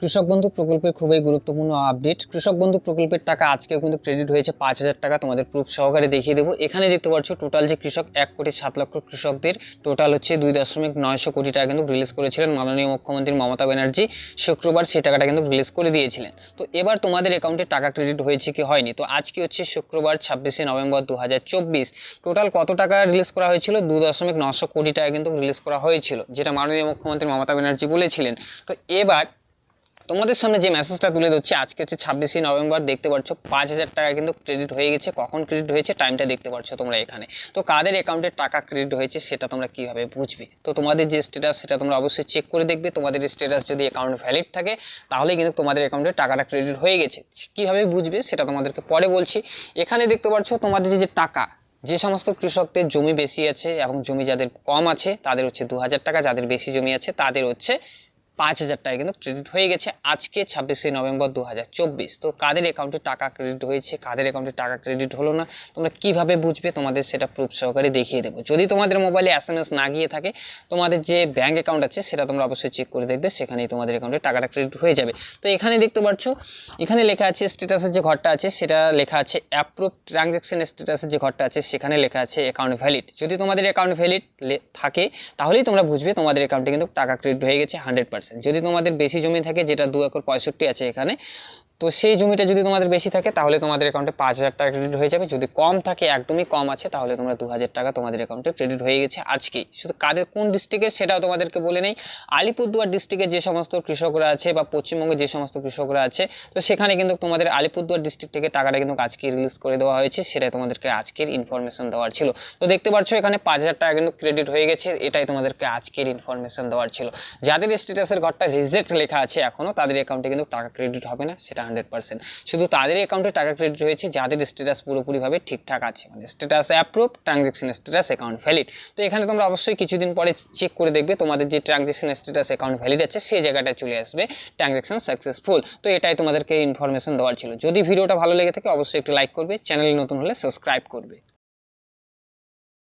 কৃষক বন্ধু প্রকল্পের খুবই গুরুত্বপূর্ণ আপডেট কৃষক বন্ধু প্রকল্পের টাকা আজকেও কিন্তু ক্রেডিট হয়েছে পাঁচ হাজার টাকা। তোমাদের প্রুফ সহকারে দেখিয়ে দেবো। এখানে দেখতে পাচ্ছ টোটাল যে কৃষক, এক কোটি সাত লক্ষ কৃষকদের টোটাল হচ্ছে দুই দশমিক নয়শো কোটি টাকা কিন্তু রিলিজ করেছিলেন মাননীয় মুখ্যমন্ত্রী মমতা ব্যানার্জি। শুক্রবার সেই টাকাটা কিন্তু রিলিজ করে দিয়েছিলেন। তো এবার তোমাদের অ্যাকাউন্টে টাকা ক্রেডিট হয়েছে কি হয়নি? তো আজকে হচ্ছে শুক্রবার, ছাব্বিশে নভেম্বর দু হাজার চব্বিশ। টোটাল কত টাকা রিলিজ করা হয়েছিল? দু দশমিক নশো কোটি টাকা কিন্তু রিলিজ করা হয়েছিল, যেটা মাননীয় মুখ্যমন্ত্রী মমতা ব্যানার্জি বলেছিলেন। তো এবার তোমাদের সামনে যে মেসেজটা তুলে দিচ্ছি আজকে হচ্ছে ছাব্বিশে নভেম্বর, দেখতে পাচ্ছ, পাঁচ হাজার টাকা কিন্তু ক্রেডিট হয়ে গেছে। কখন ক্রেডিট হয়েছে টাইমটা দেখতে পাচ্ছ তোমরা এখানে। তো কাদের অ্যাকাউন্টে টাকা ক্রেডিট হয়েছে, সেটা তোমরা কীভাবে বুঝবে? তো তোমাদের যে স্ট্যাটাস সেটা তোমরা অবশ্যই চেক করে দেখবে। তোমাদের স্ট্যাটাস যদি অ্যাকাউন্ট ভ্যালিড থাকে তাহলে কিন্তু তোমাদের অ্যাকাউন্টে টাকাটা ক্রেডিট হয়ে গেছে। কীভাবে বুঝবে, সেটা তোমাদেরকে পরে বলছি। এখানে দেখতে পাচ্ছ, তোমাদের যে- যে টাকা, যে সমস্ত কৃষকদের জমি বেশি আছে এবং জমি যাদের কম আছে, তাদের হচ্ছে দু হাজার টাকা, যাদের বেশি জমি আছে, তাদের হচ্ছে পাঁচ হাজার টাকা কিন্তু ক্রেডিট হয়ে গেছে আজকে ছাব্বিশে নভেম্বর দু হাজার চব্বিশ। তো কাদের অ্যাকাউন্টে টাকা ক্রেডিট হয়েছে, কাদের অ্যাকাউন্টে টাকা ক্রেডিট হলো না, তোমরা কীভাবে বুঝবে? তোমাদের সেটা প্রুফ সহকারে দেখিয়ে দেবো। যদি তোমাদের মোবাইলে এস না গিয়ে থাকে, তোমাদের যে ব্যাঙ্ক অ্যাকাউন্ট আছে, সেটা তোমরা অবশ্যই চেক করে দেখবে, সেখানেই তোমাদের অ্যাকাউন্টে টাকাটা ক্রেডিট হয়ে যাবে। তো এখানে দেখতে পাচ্ছ, এখানে লেখা আছে স্ট্যাটাসের যে ঘরটা আছে, সেটা লেখা আছে অ্যাপ্রুভ ট্রানজ্যাকশন স্ট্যাটাসের যে ঘরটা আছে, সেখানে লেখা আছে অ্যাকাউন্ট ভ্যালিড যদি তোমাদের অ্যাকাউন্ট ভ্যালিড থাকে, তাহলেই তোমরা বুঝবে তোমাদের অ্যাকাউন্টে কিন্তু টাকা ক্রেডিট হয়ে গেছে হান্ড্রেড যদি তোমাদের বেশি জমি থাকে যেটা দু একর পঁয়ষট্টি আছে এখানে তো সেই জমিটা যদি তোমাদের বেশি থাকে, তাহলে তোমাদের অ্যাকাউন্টে পাঁচ হাজার টাকা ক্রেডিট হয়ে যাবে। যদি কম থাকে, একদমই কম আছে, তাহলে তোমরা দু হাজার টাকা তোমাদের অ্যাকাউন্টে ক্রেডিট হয়ে গেছে আজকেই। শুধু কাদের কোন ডিস্ট্রিক্টের সেটাও তোমাদেরকে বলে নেই। আলিপুরদুয়ার ডিস্ট্রিক্টের যে সমস্ত কৃষকরা আছে বা পশ্চিমবঙ্গে যে সমস্ত কৃষকরা আছে, তো সেখানে কিন্তু তোমাদের আলিপুরদুয়ার ডিস্ট্রিক্ট থেকে টাকাটা কিন্তু আজকে রিলিজ করে দেওয়া হয়েছে। সেটাই তোমাদেরকে আজকের ইনফরমেশন দেওয়ার ছিল। তো দেখতে পাচ্ছ, এখানে পাঁচ হাজার টাকা কিন্তু ক্রেডিট হয়ে গেছে। এটাই তোমাদেরকে আজকের ইনফরমেশন দেওয়ার ছিল। যাদের স্ট্যাটাসের ঘরটা রিজেক্ট লেখা আছে এখনও তাদের অ্যাকাউন্টে কিন্তু টাকা ক্রেডিট হবে না, সেটা হান্ড্রেড পার্সেন্ট শুধু তাদের অ্যাকাউন্টে টাকা ক্রেডিট হয়েছে যাদের স্ট্যাটাস পুরোপুরিভাবে ঠিকঠাক আছে। মানে status approve transaction status account valid তো এখানে তোমরা অবশ্যই কিছুদিন পরে চেক করে দেখবে, তোমাদের যে ট্রানজ্যাকশন স্ট্যাটাস অ্যাকাউন্ট ভ্যালিড আছে সেই জায়গাটা চলে আসবে ট্রানজ্যাকশন সাকসেসফুল তো এটাই তোমাদেরকে ইনফরমেশন দেওয়ার ছিল। যদি ভিডিওটা ভালো লেগে থাকে, অবশ্যই একটু লাইক করবে চ্যানেল নতুন হলে সাবস্ক্রাইব করবে।